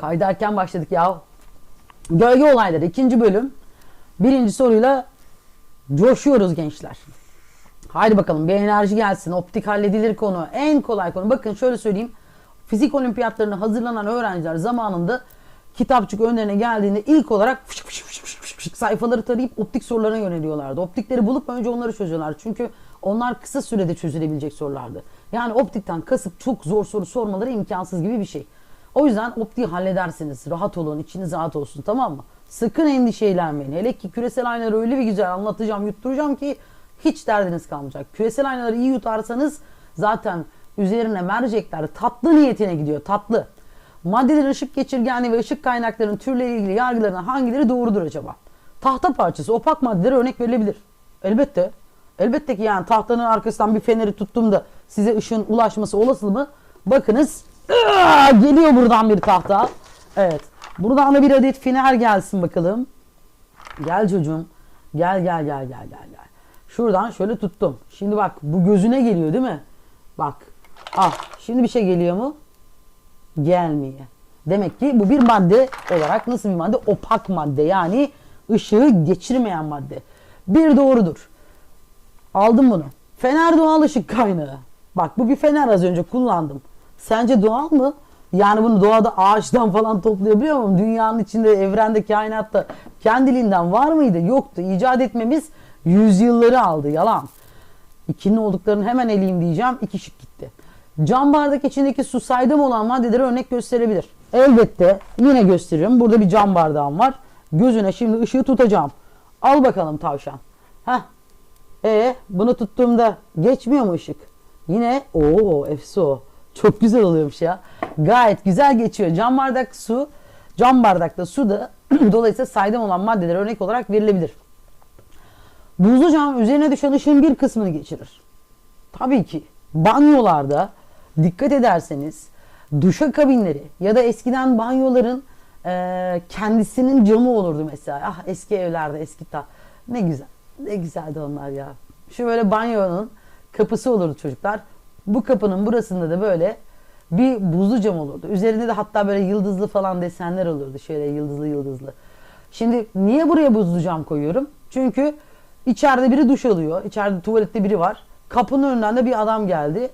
Kayderken başladık ya. Gölge olayları ikinci bölüm. Birinci soruyla coşuyoruz gençler. Haydi bakalım bir enerji gelsin. Optik halledilir konu. En kolay konu. Bakın şöyle söyleyeyim. Fizik olimpiyatlarına hazırlanan öğrenciler zamanında kitapçık önlerine geldiğinde ilk olarak fışık fışık fışık fışık fışık sayfaları tarayıp optik sorularına yöneliyorlardı. Optikleri bulup önce onları çözüyorlar. Çünkü onlar kısa sürede çözülebilecek sorulardı. Yani optikten kasıp çok zor soru sormaları imkansız gibi bir şey. O yüzden optiği halledersiniz. Rahat olun, içiniz rahat olsun tamam mı? Sakın endişelenmeyin. Hele ki küresel aynaları öyle bir güzel anlatacağım, yutturacağım ki hiç derdiniz kalmayacak. Küresel aynaları iyi yutarsanız zaten üzerine mercekler tatlı niyetine gidiyor. Tatlı. Maddelerin ışık geçirgenliği ve ışık kaynaklarının türleriyle ilgili yargılarından hangileri doğrudur acaba? Tahta parçası, opak maddelere örnek verilebilir. Elbette. Elbette ki yani tahtanın arkasından bir feneri tuttuğumda size ışığın ulaşması olasıl mı? Bakınız ıı, geliyor buradan bir tahta. Evet. Buradan da bir adet fener gelsin bakalım. Gel çocuğum. Gel gel gel gel gel gel. Şuradan şöyle tuttum. Şimdi bak bu gözüne geliyor değil mi? Bak. Ah şimdi bir şey geliyor mu? Gelmiyor. Demek ki bu bir madde olarak nasıl bir madde? Opak madde yani ışığı geçirmeyen madde. Bir doğrudur. Aldım bunu. Fener doğal ışık kaynağı. Bak bu bir fener az önce kullandım. Sence doğal mı? Yani bunu doğada ağaçtan falan toplayabiliyor muyum? Dünyanın içinde, evrende, kainatta kendiliğinden var mıydı? Yoktu. İcat etmemiz yüzyılları aldı. Yalan. İkinin olduklarını hemen eleyim diyeceğim. İki şık gitti. Cam bardak içindeki su saydam olan maddeleri örnek gösterebilir. Elbette yine gösteriyorum. Burada bir cam bardağım var. Gözüne şimdi ışığı tutacağım. Al bakalım tavşan. Heh. E bunu tuttuğumda geçmiyor mu ışık? Yine o efso. Çok güzel oluyormuş ya. Gayet güzel geçiyor. Cam bardak su, cam bardakta su da dolayısıyla saydam olan maddeler örnek olarak verilebilir. Buzlu cam üzerine düşen ışığın bir kısmını geçirir. Tabii ki banyolarda dikkat ederseniz duşa kabinleri ya da eskiden banyoların e, kendisinin camı olurdu mesela. Ah eski evlerde eski ta ne güzel. Ne güzeldi onlar ya. Şu böyle banyonun kapısı olurdu çocuklar. Bu kapının burasında da böyle bir buzlu cam olurdu. Üzerinde de hatta böyle yıldızlı falan desenler olurdu. Şöyle yıldızlı yıldızlı. Şimdi niye buraya buzlu cam koyuyorum? Çünkü içeride biri duş alıyor. İçeride tuvalette biri var. Kapının önünden de bir adam geldi.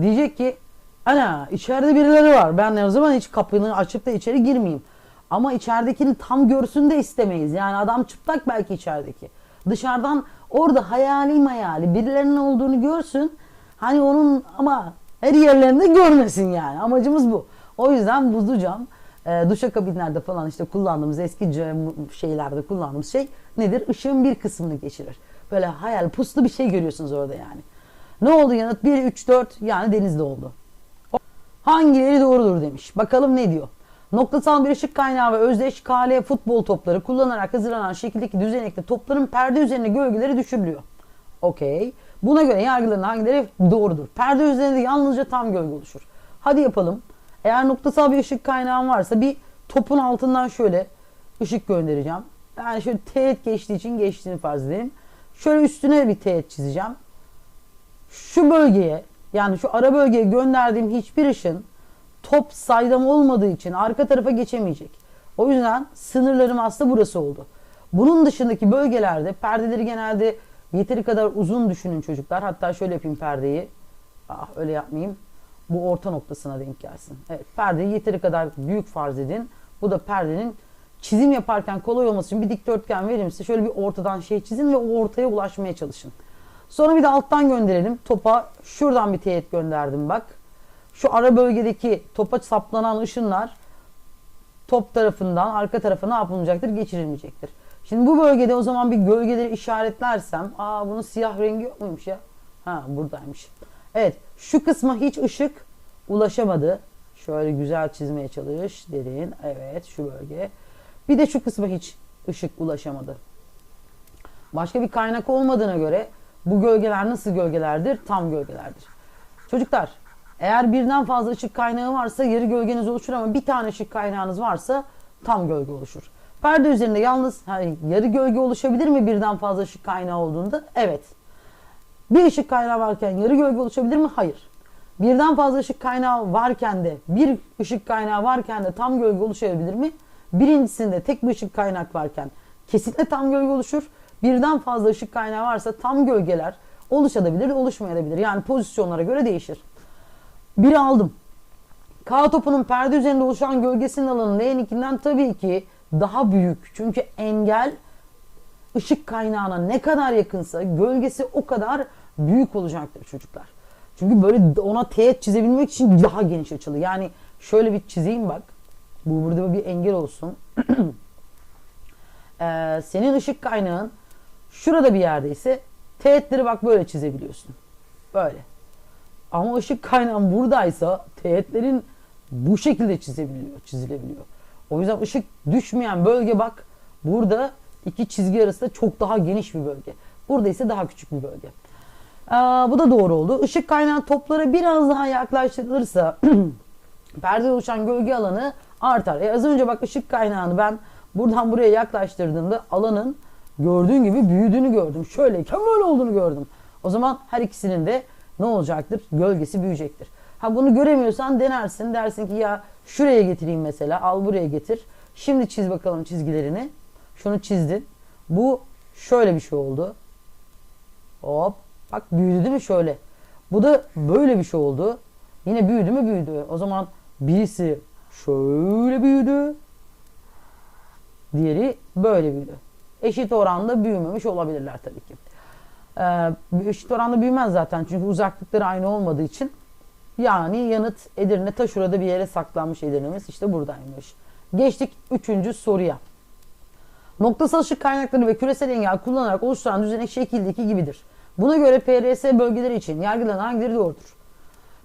Diyecek ki ana içeride birileri var. Ben o zaman hiç kapını açıp da içeri girmeyeyim. Ama içeridekini tam görsün de istemeyiz. Yani adam çıplak belki içerideki. Dışarıdan orada hayali hayali birilerinin olduğunu görsün. Hani onun ama her yerlerinde görmesin yani. Amacımız bu. O yüzden buzlu cam e, duşakabinlerde falan işte kullandığımız eski şeylerde kullandığımız şey nedir? Işığın bir kısmını geçirir. Böyle hayal puslu bir şey görüyorsunuz orada yani. Ne oldu yanıt? 1, 3, 4 yani denizde oldu. Hangileri doğrudur demiş. Bakalım ne diyor. Noktasal bir ışık kaynağı ve özdeş kale futbol topları kullanarak hazırlanan şekildeki düzenekte topların perde üzerine gölgeleri düşürülüyor. Okey. Buna göre yargıların hangileri doğrudur? Perde üzerinde yalnızca tam gölge oluşur. Hadi yapalım. Eğer noktasal bir ışık kaynağım varsa bir topun altından şöyle ışık göndereceğim. Yani şöyle teğet geçtiği için geçtiğini farz edelim. Şöyle üstüne bir teğet çizeceğim. Şu bölgeye yani şu ara bölgeye gönderdiğim hiçbir ışın top saydam olmadığı için arka tarafa geçemeyecek. O yüzden sınırlarım aslında burası oldu. Bunun dışındaki bölgelerde perdeleri genelde yeteri kadar uzun düşünün çocuklar. Hatta şöyle yapayım perdeyi. Ah öyle yapmayayım. Bu orta noktasına denk gelsin. Evet perdeyi yeteri kadar büyük farz edin. Bu da perdenin çizim yaparken kolay olması için bir dikdörtgen vereyim size. Şöyle bir ortadan şey çizin ve o ortaya ulaşmaya çalışın. Sonra bir de alttan gönderelim. Topa şuradan bir teğet gönderdim bak. Şu ara bölgedeki topa saplanan ışınlar top tarafından arka tarafa ne yapılmayacaktır? Geçirilmeyecektir. Şimdi bu bölgede o zaman bir gölgeleri işaretlersem, aa bunun siyah rengi yok muymuş ya? Ha buradaymış. Evet, şu kısma hiç ışık ulaşamadı. Şöyle güzel çizmeye çalış, derin. Evet, şu bölge. Bir de şu kısma hiç ışık ulaşamadı. Başka bir kaynak olmadığına göre bu gölgeler nasıl gölgelerdir? Tam gölgelerdir. Çocuklar, eğer birden fazla ışık kaynağı varsa yarı gölgeniz oluşur ama bir tane ışık kaynağınız varsa tam gölge oluşur. Perde üzerinde yalnız hani yarı gölge oluşabilir mi birden fazla ışık kaynağı olduğunda? Evet. Bir ışık kaynağı varken yarı gölge oluşabilir mi? Hayır. Birden fazla ışık kaynağı varken de bir ışık kaynağı varken de tam gölge oluşabilir mi? Birincisinde tek bir ışık kaynak varken kesinlikle tam gölge oluşur. Birden fazla ışık kaynağı varsa tam gölgeler oluşabilir, oluşmayabilir. Yani pozisyonlara göre değişir. Biri aldım. K topunun perde üzerinde oluşan gölgesinin alanı L'ninkinden tabii ki daha büyük. Çünkü engel ışık kaynağına ne kadar yakınsa gölgesi o kadar büyük olacaktır çocuklar. Çünkü böyle ona teğet çizebilmek için daha geniş açılı. Yani şöyle bir çizeyim bak. Bu burada bir engel olsun. Ee, senin ışık kaynağın şurada bir yerdeyse teğetleri bak böyle çizebiliyorsun. Böyle. Ama ışık kaynağın buradaysa teğetlerin bu şekilde çizebiliyor, çizilebiliyor. O yüzden ışık düşmeyen bölge bak burada iki çizgi arasında çok daha geniş bir bölge. Burada ise daha küçük bir bölge. Aa, bu da doğru oldu. Işık kaynağı toplara biraz daha yaklaştırılırsa perde oluşan gölge alanı artar. E az önce bak ışık kaynağını ben buradan buraya yaklaştırdığımda alanın gördüğün gibi büyüdüğünü gördüm. Şöyleyken böyle olduğunu gördüm. O zaman her ikisinin de ne olacaktır? Gölgesi büyüyecektir. Ha bunu göremiyorsan denersin. Dersin ki ya şuraya getireyim mesela. Al buraya getir. Şimdi çiz bakalım çizgilerini. Şunu çizdin. Bu şöyle bir şey oldu. Hop. Bak büyüdü değil mi şöyle. Bu da böyle bir şey oldu. Yine büyüdü mü büyüdü. O zaman birisi şöyle büyüdü. Diğeri böyle büyüdü. Eşit oranda büyümemiş olabilirler tabii ki. Ee, eşit oranda büyümez zaten çünkü uzaklıkları aynı olmadığı için. Yani yanıt Edirne ta şurada bir yere saklanmış Edirne'miz işte buradaymış. Geçtik üçüncü soruya. Noktasal ışık kaynakları ve küresel engel kullanarak oluşturan düzenek şekildeki gibidir. Buna göre PRS bölgeleri için yargılanan hangileri doğrudur?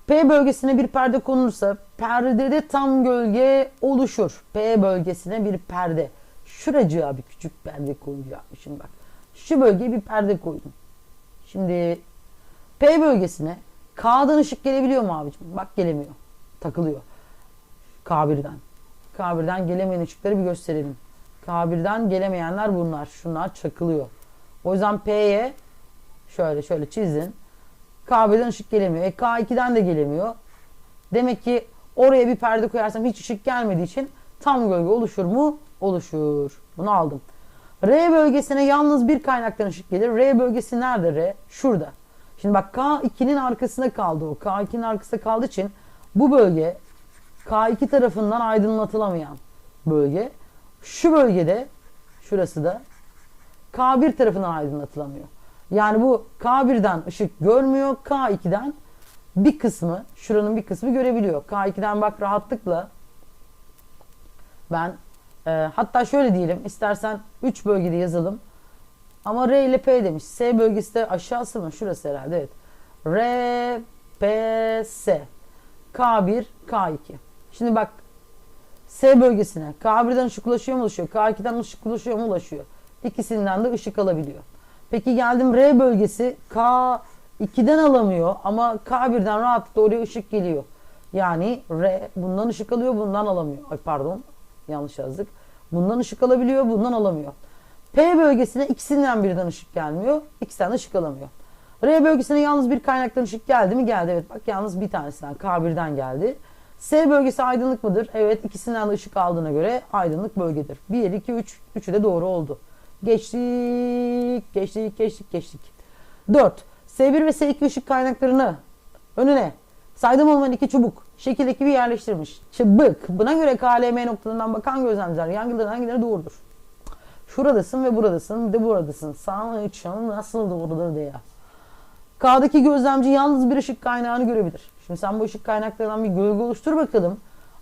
P bölgesine bir perde konulursa perdede tam gölge oluşur. P bölgesine bir perde. Şuracığa bir küçük perde koyacakmışım bak. Şu bölgeye bir perde koydum. Şimdi P bölgesine K'dan ışık gelebiliyor mu abicim? Bak gelemiyor. Takılıyor. K1'den. K1'den gelemeyen ışıkları bir gösterelim. K1'den gelemeyenler bunlar. Şunlar çakılıyor. O yüzden P'ye şöyle şöyle çizdin. K1'den ışık gelemiyor. E K2'den de gelemiyor. Demek ki oraya bir perde koyarsam hiç ışık gelmediği için tam gölge oluşur mu? Oluşur. Bunu aldım. R bölgesine yalnız bir kaynaktan ışık gelir. R bölgesi nerede R? Şurada. Şimdi bak K2'nin arkasında kaldı o. K2'nin arkasında kaldığı için bu bölge K2 tarafından aydınlatılamayan bölge. Şu bölgede şurası da K1 tarafından aydınlatılamıyor. Yani bu K1'den ışık görmüyor. K2'den bir kısmı, şuranın bir kısmı görebiliyor. K2'den bak rahatlıkla ben e, hatta şöyle diyelim istersen 3 bölgede yazalım. Ama R ile P demiş. S bölgesi de aşağısı mı? Şurası herhalde evet. R, P, S. K1, K2. Şimdi bak S bölgesine K1'den ışık ulaşıyor mu ulaşıyor? K2'den ışık ulaşıyor mu ulaşıyor? İkisinden de ışık alabiliyor. Peki geldim R bölgesi K2'den alamıyor ama K1'den rahatlıkla oraya ışık geliyor. Yani R bundan ışık alıyor bundan alamıyor. Ay pardon yanlış yazdık. Bundan ışık alabiliyor bundan alamıyor. P bölgesine ikisinden birden ışık gelmiyor. İkisinden de ışık alamıyor. R bölgesine yalnız bir kaynaktan ışık geldi mi? Geldi. Evet bak yalnız bir tanesinden K1'den geldi. S bölgesi aydınlık mıdır? Evet ikisinden de ışık aldığına göre aydınlık bölgedir. 1, 2, 3. Üçü de doğru oldu. Geçtik, geçtik, geçtik, geçtik. 4. S1 ve S2 ışık kaynaklarını önüne saydam olmayan iki çubuk şekildeki bir yerleştirmiş. Çıbık. Buna göre KLM noktalarından bakan gözlemciler yangınların hangileri doğrudur? Şuradasın ve buradasın de buradasın. Sağ için nasıl doğrudur diye. K'daki gözlemci yalnız bir ışık kaynağını görebilir. Şimdi sen bu ışık kaynaklarından bir gölge oluştur bakalım.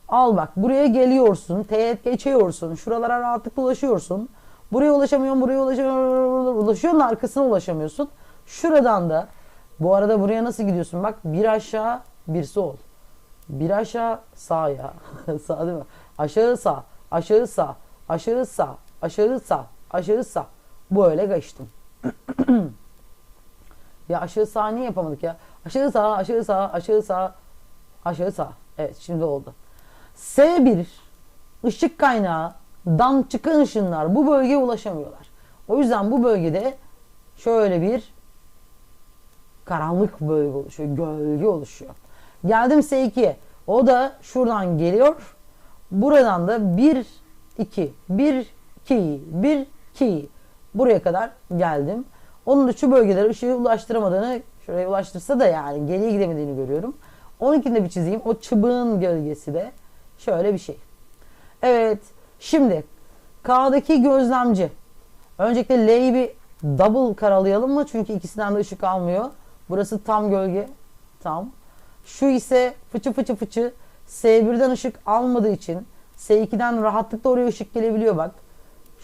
Al bak buraya geliyorsun, teğet geçiyorsun, şuralara rahatlıkla ulaşıyorsun. Buraya ulaşamıyorsun, buraya ulaşamıyorsun, ulaşıyorsun arkasına ulaşamıyorsun. Şuradan da bu arada buraya nasıl gidiyorsun? Bak bir aşağı bir sol. Bir aşağı sağ ya. sağ değil mi? Aşağı sağ, aşağı sağ, aşağı sağ, aşağı sağ, aşağı sağ. Geçtim. ya aşağı sağ niye yapamadık ya? Aşağı sağ, aşağı sağ, aşağı sağ, aşağı sağ. Evet şimdi oldu. S1 ışık kaynağından çıkan ışınlar bu bölgeye ulaşamıyorlar. O yüzden bu bölgede şöyle bir karanlık bölge oluşuyor, gölge oluşuyor. Geldim S2'ye. O da şuradan geliyor. Buradan da 1 2 1 2 1 2 buraya kadar geldim. Onun da şu bölgelere ışığı ulaştıramadığını şuraya ulaştırsa da yani geriye gidemediğini görüyorum. Onunkini de bir çizeyim. O çıbığın gölgesi de şöyle bir şey. Evet. Şimdi K'daki gözlemci. Öncelikle L'yi bir double karalayalım mı? Çünkü ikisinden de ışık almıyor. Burası tam gölge. Tam. Şu ise fıçı fıçı fıçı S1'den ışık almadığı için S2'den rahatlıkla oraya ışık gelebiliyor bak.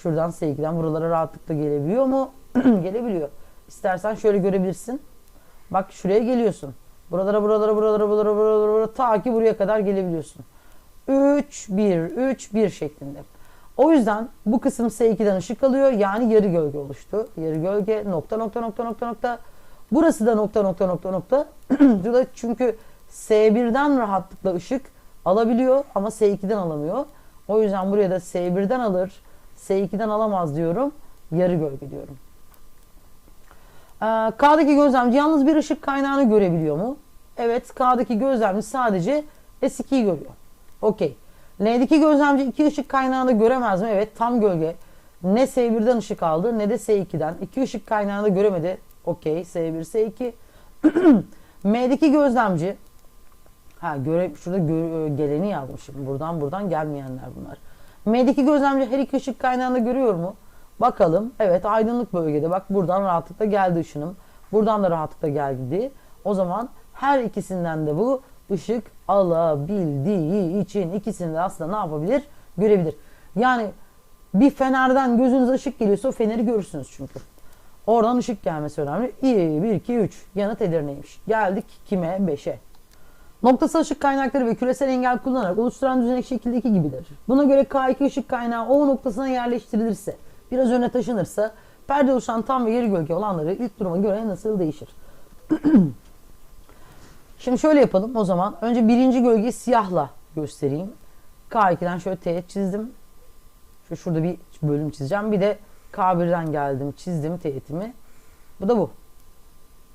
Şuradan S2'den buralara rahatlıkla gelebiliyor mu? gelebiliyor. İstersen şöyle görebilirsin. Bak şuraya geliyorsun. Buralara buralara buralara buralara buralara, buralara ta ki buraya kadar gelebiliyorsun. 3 1 3 1 şeklinde. O yüzden bu kısım S2'den ışık alıyor. Yani yarı gölge oluştu. Yarı gölge nokta nokta nokta nokta nokta. Burası da nokta nokta nokta nokta. Çünkü S1'den rahatlıkla ışık alabiliyor ama S2'den alamıyor. O yüzden buraya da S1'den alır, S2'den alamaz diyorum. Yarı gölge diyorum. Ee, K'daki gözlemci yalnız bir ışık kaynağını görebiliyor mu? Evet, K'daki gözlemci sadece S2'yi görüyor. Okey. L'deki gözlemci iki ışık kaynağını göremez mi? Evet, tam gölge. Ne S1'den ışık aldı ne de S2'den. İki ışık kaynağını göremedi. Okey, S1, S2. M'deki gözlemci Ha göre şurada gö- geleni yazmışım. Buradan buradan gelmeyenler bunlar. M'deki gözlemci her iki ışık kaynağını görüyor mu? Bakalım. Evet aydınlık bölgede. Bak buradan rahatlıkla geldi ışınım. Buradan da rahatlıkla geldi. O zaman her ikisinden de bu ışık alabildiği için ikisini de aslında ne yapabilir? Görebilir. Yani bir fenerden gözünüze ışık geliyorsa o feneri görürsünüz çünkü. Oradan ışık gelmesi önemli. İyi 1 2 3 yanıt Edirne'ymiş. Geldik kime? 5'e. Noktasal ışık kaynakları ve küresel engel kullanarak oluşturan düzenek şekildeki gibidir. Buna göre K2 ışık kaynağı O noktasına yerleştirilirse, biraz öne taşınırsa, perde oluşan tam ve yarı gölge olanları ilk duruma göre nasıl değişir? Şimdi şöyle yapalım o zaman. Önce birinci gölgeyi siyahla göstereyim. K2'den şöyle teğet çizdim. Şu şurada bir bölüm çizeceğim. Bir de K1'den geldim, çizdim teğetimi. Bu da bu.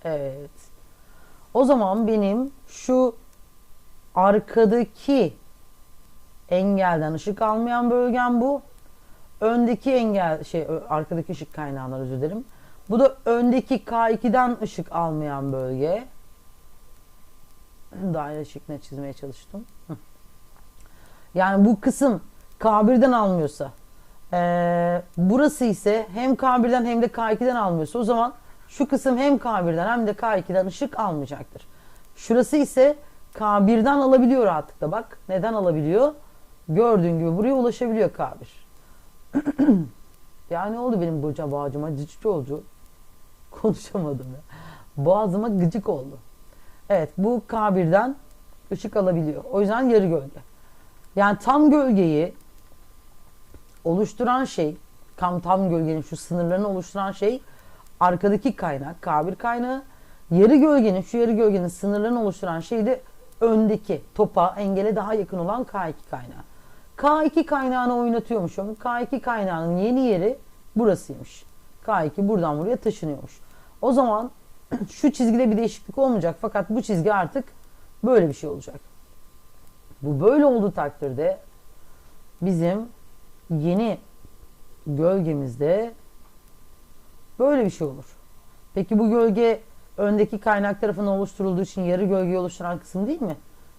Evet. O zaman benim şu arkadaki engelden ışık almayan bölgem bu. Öndeki engel şey arkadaki ışık kaynağından özür dilerim. Bu da öndeki K2'den ışık almayan bölge. Daire şeklinde çizmeye çalıştım. Yani bu kısım K1'den almıyorsa eee, burası ise hem K1'den hem de K2'den almıyorsa o zaman şu kısım hem K1'den hem de K2'den ışık almayacaktır. Şurası ise K1'den alabiliyor rahatlıkla bak. Neden alabiliyor? Gördüğün gibi buraya ulaşabiliyor K1. ya ne oldu benim burca bağcıma cici oldu. Konuşamadım ya. Boğazıma gıcık oldu. Evet bu K1'den ışık alabiliyor. O yüzden yarı gölge. Yani tam gölgeyi oluşturan şey tam tam gölgenin şu sınırlarını oluşturan şey arkadaki kaynak K1 kaynağı yarı gölgenin şu yarı gölgenin sınırlarını oluşturan şey de öndeki topa engele daha yakın olan K2 kaynağı. K2 kaynağını oynatıyormuşum. K2 kaynağının yeni yeri burasıymış. K2 buradan buraya taşınıyormuş. O zaman şu çizgide bir değişiklik olmayacak fakat bu çizgi artık böyle bir şey olacak. Bu böyle olduğu takdirde bizim yeni gölgemizde böyle bir şey olur. Peki bu gölge öndeki kaynak tarafından oluşturulduğu için yarı gölge oluşturan kısım değil mi?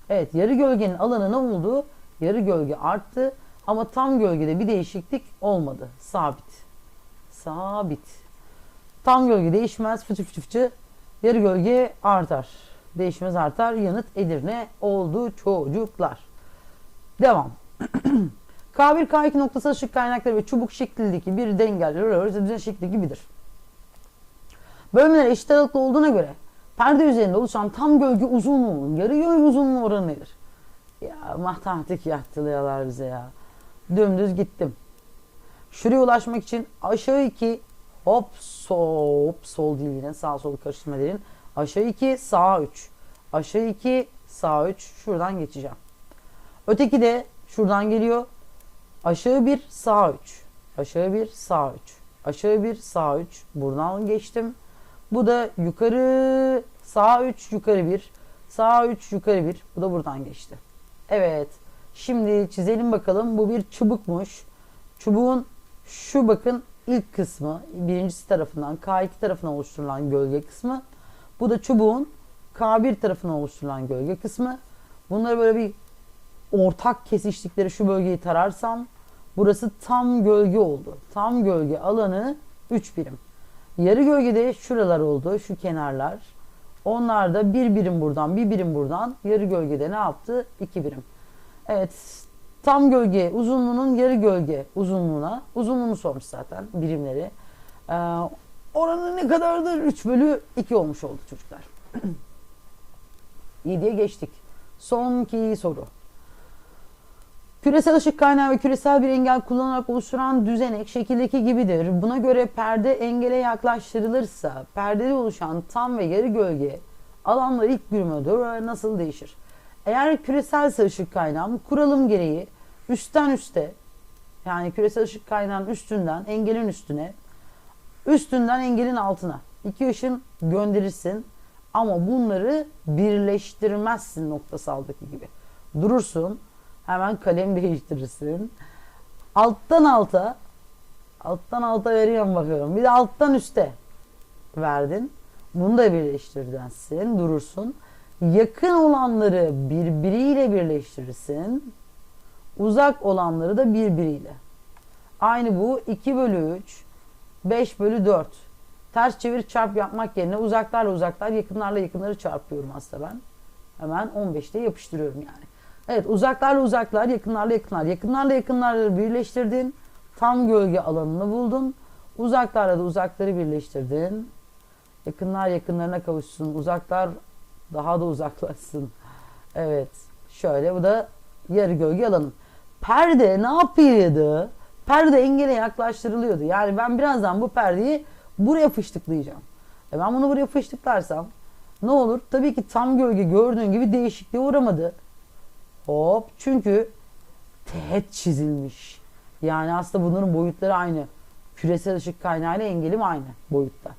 Evet, yarı gölgenin alanı ne oldu? Yarı gölge arttı ama tam gölgede bir değişiklik olmadı. Sabit. Sabit. Tam gölge değişmez. Fıçı fıçı fıçı. Yarı gölge artar. Değişmez artar. Yanıt Edirne oldu çocuklar. Devam. K1, K2 noktasal ışık kaynakları ve çubuk şeklindeki bir dengeli düzen şekli gibidir. Bölümler eşit aralıklı olduğuna göre perde üzerinde oluşan tam gölge uzunluğunun yarı gölge uzunluğu oranı nedir? Ya matematik yattılıyorlar bize ya. Dümdüz gittim. Şuraya ulaşmak için aşağı iki hop sol sol değil yine sağ sol karıştırma derin. Aşağı iki sağ üç. Aşağı iki sağ üç. Şuradan geçeceğim. Öteki de şuradan geliyor. Aşağı bir sağ üç. Aşağı bir sağ üç. Aşağı bir sağ üç. Buradan geçtim. Bu da yukarı sağ 3 yukarı 1 Sağa 3 yukarı 1. Bu da buradan geçti. Evet. Şimdi çizelim bakalım. Bu bir çubukmuş. Çubuğun şu bakın ilk kısmı birincisi tarafından K2 tarafından oluşturulan gölge kısmı. Bu da çubuğun K1 tarafından oluşturulan gölge kısmı. Bunları böyle bir ortak kesiştikleri şu bölgeyi tararsam burası tam gölge oldu. Tam gölge alanı 3 birim. Yarı gölgede şuralar oldu. Şu kenarlar. Onlar da bir birim buradan bir birim buradan. Yarı gölgede ne yaptı? 2 birim. Evet. Tam gölge uzunluğunun yarı gölge uzunluğuna uzunluğunu sormuş zaten birimleri. Ee, oranı ne kadardır? 3 bölü 2 olmuş oldu çocuklar. 7'ye geçtik. Sonki soru. Küresel ışık kaynağı ve küresel bir engel kullanarak oluşturan düzenek şekildeki gibidir. Buna göre perde engele yaklaştırılırsa perdede oluşan tam ve yarı gölge alanlar ilk bölüme doğru nasıl değişir? Eğer küresel ışık kaynağı kuralım gereği üstten üste yani küresel ışık kaynağının üstünden engelin üstüne üstünden engelin altına iki ışın gönderirsin ama bunları birleştirmezsin noktasaldaki gibi. Durursun hemen kalem değiştirirsin. Alttan alta alttan alta veriyorum bakıyorum. Bir de alttan üste verdin. Bunu da birleştirirsin. Durursun. Yakın olanları birbiriyle birleştirirsin. Uzak olanları da birbiriyle. Aynı bu 2 bölü 3, 5 bölü 4. Ters çevir çarp yapmak yerine uzaklarla uzaklar, yakınlarla yakınları çarpıyorum aslında ben. Hemen 15'te yapıştırıyorum yani. Evet uzaklarla uzaklar, yakınlarla yakınlar. Yakınlarla yakınları birleştirdin. Tam gölge alanını buldun. Uzaklarla da uzakları birleştirdin. Yakınlar yakınlarına kavuşsun. Uzaklar daha da uzaklaşsın. Evet. Şöyle bu da yarı gölge alanı. Perde ne yapıyordu? Perde engele yaklaştırılıyordu. Yani ben birazdan bu perdeyi buraya fıştıklayacağım. E ben bunu buraya fıştıklarsam ne olur? Tabii ki tam gölge gördüğün gibi değişikliğe uğramadı. Hop çünkü teğet çizilmiş. Yani aslında bunların boyutları aynı. Küresel ışık kaynağıyla engelim aynı boyutta.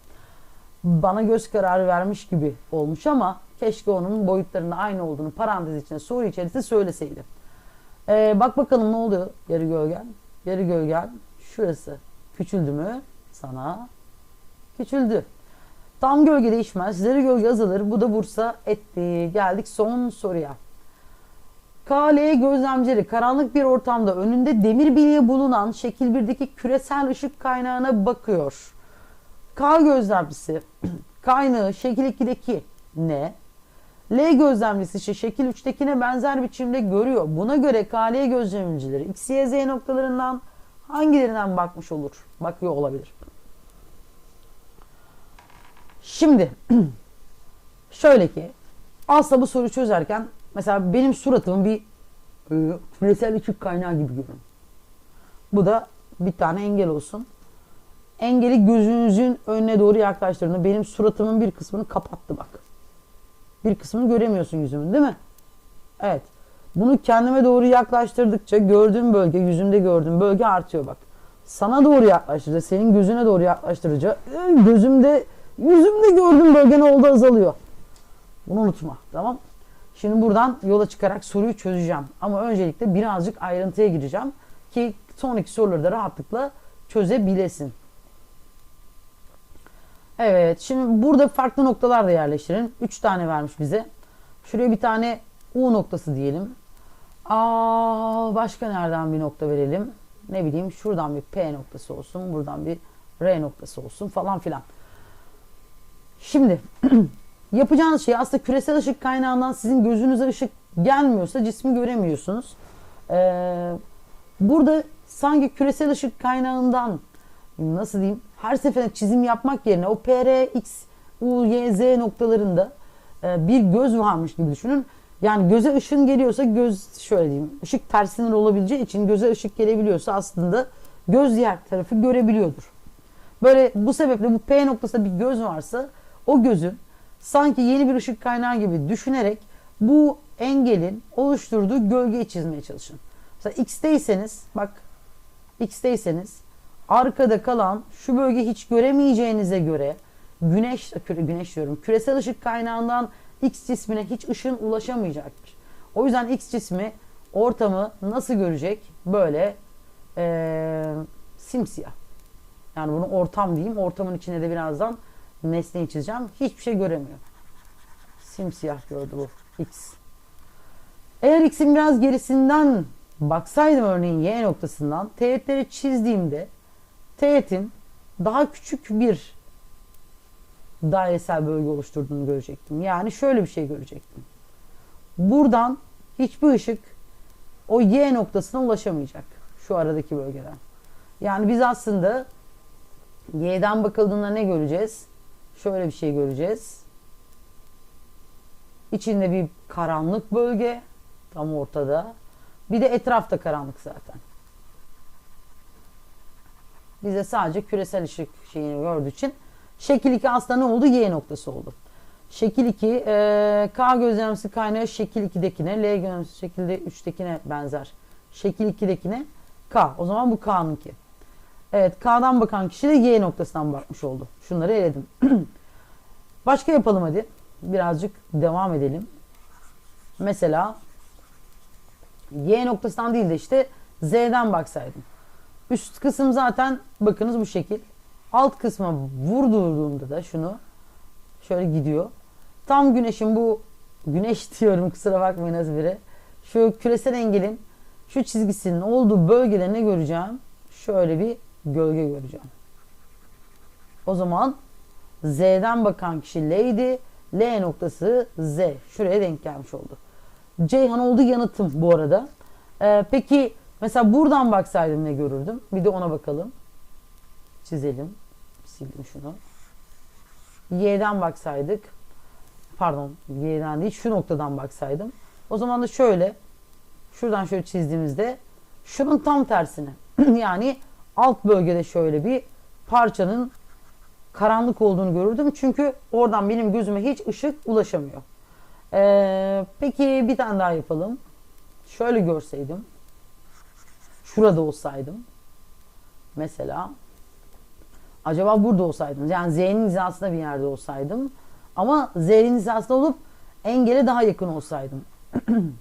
Bana göz kararı vermiş gibi olmuş ama keşke onun boyutlarının aynı olduğunu parantez içinde soru içerisinde söyleseydi. Ee, bak bakalım ne oluyor yarı gölgen. Yarı gölgen şurası küçüldü mü? Sana küçüldü. Tam gölge değişmez. Yarı gölge azalır. Bu da Bursa etti. Geldik son soruya. KL gözlemcileri karanlık bir ortamda önünde demir bilye bulunan şekil 1'deki küresel ışık kaynağına bakıyor. K gözlemcisi kaynağı şekil 2'deki ne? L gözlemcisi ise şekil 3'tekine benzer biçimde görüyor. Buna göre KL gözlemcileri X, Y, Z noktalarından hangilerinden bakmış olur? Bakıyor olabilir. Şimdi şöyle ki aslında bu soruyu çözerken mesela benim suratımın bir e, küresel ışık kaynağı gibi görün. Bu da bir tane engel olsun. Engeli gözünüzün önüne doğru yaklaştırdığında benim suratımın bir kısmını kapattı bak. Bir kısmını göremiyorsun yüzümün değil mi? Evet. Bunu kendime doğru yaklaştırdıkça gördüğüm bölge, yüzümde gördüğüm bölge artıyor bak. Sana doğru yaklaştırınca, senin gözüne doğru yaklaştırınca e, gözümde, yüzümde gördüğüm bölge ne oldu azalıyor. Bunu unutma. Tamam Şimdi buradan yola çıkarak soruyu çözeceğim. Ama öncelikle birazcık ayrıntıya gireceğim ki sonraki soruları da rahatlıkla çözebilesin. Evet, şimdi burada farklı noktalar da yerleştirin. 3 tane vermiş bize. Şuraya bir tane U noktası diyelim. Aa, başka nereden bir nokta verelim? Ne bileyim şuradan bir P noktası olsun, buradan bir R noktası olsun falan filan. Şimdi yapacağınız şey aslında küresel ışık kaynağından sizin gözünüze ışık gelmiyorsa cismi göremiyorsunuz. Ee, burada sanki küresel ışık kaynağından nasıl diyeyim her seferinde çizim yapmak yerine o P, R, X, U, Y, Z noktalarında e, bir göz varmış gibi düşünün. Yani göze ışın geliyorsa göz şöyle diyeyim ışık tersinden olabileceği için göze ışık gelebiliyorsa aslında göz diğer tarafı görebiliyordur. Böyle bu sebeple bu P noktasında bir göz varsa o gözün sanki yeni bir ışık kaynağı gibi düşünerek bu engelin oluşturduğu gölgeyi çizmeye çalışın. Mesela X'teyseniz bak X'teyseniz arkada kalan şu bölge hiç göremeyeceğinize göre güneş güneş diyorum küresel ışık kaynağından X cismine hiç ışın ulaşamayacaktır. O yüzden X cismi ortamı nasıl görecek? Böyle eee, simsiyah. Yani bunu ortam diyeyim. Ortamın içine de birazdan nesneyi çizeceğim. Hiçbir şey göremiyor. Simsiyah gördü bu X. Eğer X'in biraz gerisinden baksaydım örneğin Y noktasından teğetleri çizdiğimde teğetin daha küçük bir dairesel bölge oluşturduğunu görecektim. Yani şöyle bir şey görecektim. Buradan hiçbir ışık o Y noktasına ulaşamayacak. Şu aradaki bölgeden. Yani biz aslında Y'den bakıldığında ne göreceğiz? Şöyle bir şey göreceğiz. İçinde bir karanlık bölge tam ortada. Bir de etrafta karanlık zaten. Bize sadece küresel ışık şeyini gördüğü için şekil 2 aslında ne oldu? Y noktası oldu. Şekil 2 e, K gözlemsi kaynağı şekil 2'dekine, L gözlemsi şekilde 3'tekine benzer. Şekil 2'dekine K. O zaman bu K'nınki. Evet K'dan bakan kişi de Y noktasından bakmış oldu. Şunları eledim. Başka yapalım hadi. Birazcık devam edelim. Mesela Y noktasından değil de işte Z'den baksaydım. Üst kısım zaten bakınız bu şekil. Alt kısma vurduğumda da şunu şöyle gidiyor. Tam güneşin bu güneş diyorum kusura bakmayın az biri. Şu küresel engelin şu çizgisinin olduğu bölgede ne göreceğim? Şöyle bir gölge göreceğim. O zaman Z'den bakan kişi L'ydi. L noktası Z. Şuraya denk gelmiş oldu. Ceyhan oldu yanıtım bu arada. Ee, peki mesela buradan baksaydım ne görürdüm? Bir de ona bakalım. Çizelim. Sildim şunu. Y'den baksaydık. Pardon Y'den değil şu noktadan baksaydım. O zaman da şöyle. Şuradan şöyle çizdiğimizde şunun tam tersine. yani alt bölgede şöyle bir parçanın karanlık olduğunu görürdüm. Çünkü oradan benim gözüme hiç ışık ulaşamıyor. Ee, peki bir tane daha yapalım. Şöyle görseydim. Şurada olsaydım. Mesela. Acaba burada olsaydım. Yani Z'nin hizasında bir yerde olsaydım. Ama Z'nin hizasında olup engele daha yakın olsaydım.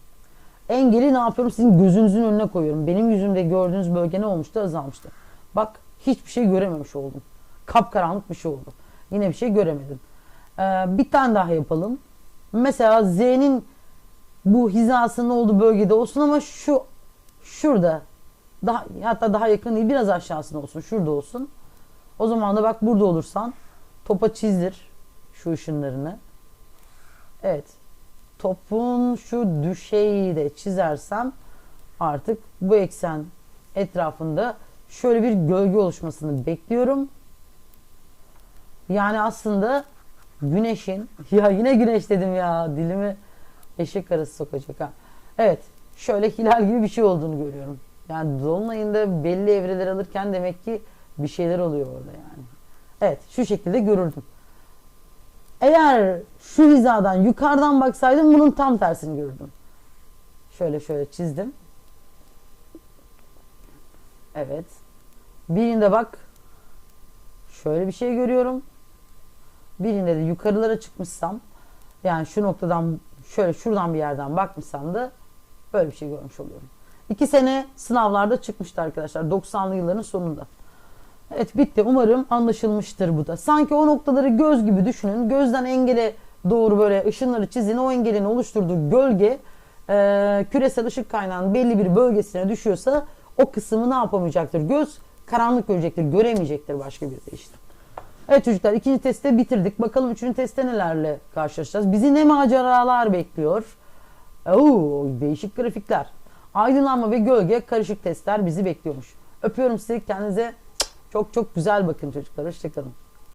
Engeli ne yapıyorum? Sizin gözünüzün önüne koyuyorum. Benim yüzümde gördüğünüz bölge ne olmuştu? Azalmıştı. Bak hiçbir şey görememiş oldum. Kapkaranlık bir şey oldu. Yine bir şey göremedim. Ee, bir tane daha yapalım. Mesela Z'nin bu hizasının olduğu bölgede olsun ama şu şurada daha hatta daha yakın değil biraz aşağısında olsun. Şurada olsun. O zaman da bak burada olursan topa çizdir şu ışınlarını. Evet. Topun şu düşeyi de çizersem artık bu eksen etrafında şöyle bir gölge oluşmasını bekliyorum. Yani aslında güneşin ya yine güneş dedim ya dilimi eşek arası sokacak ha. Evet şöyle hilal gibi bir şey olduğunu görüyorum. Yani dolunayında belli evreler alırken demek ki bir şeyler oluyor orada yani. Evet şu şekilde görürdüm. Eğer şu hizadan yukarıdan baksaydım bunun tam tersini görürdüm. Şöyle şöyle çizdim. Evet. Birinde bak şöyle bir şey görüyorum. Birinde de yukarılara çıkmışsam yani şu noktadan şöyle şuradan bir yerden bakmışsam da böyle bir şey görmüş oluyorum. İki sene sınavlarda çıkmıştı arkadaşlar 90'lı yılların sonunda. Evet bitti. Umarım anlaşılmıştır bu da. Sanki o noktaları göz gibi düşünün. Gözden engele doğru böyle ışınları çizin. O engelin oluşturduğu gölge e, küresel ışık kaynağının belli bir bölgesine düşüyorsa o kısmı ne yapamayacaktır? Göz karanlık görecektir. Göremeyecektir başka bir de işte. Evet çocuklar ikinci testte bitirdik. Bakalım üçüncü testte nelerle karşılaşacağız. Bizi ne maceralar bekliyor? Oo, değişik grafikler. Aydınlanma ve gölge karışık testler bizi bekliyormuş. Öpüyorum sizi. Kendinize çok çok güzel bakın çocuklar. Hoşçakalın.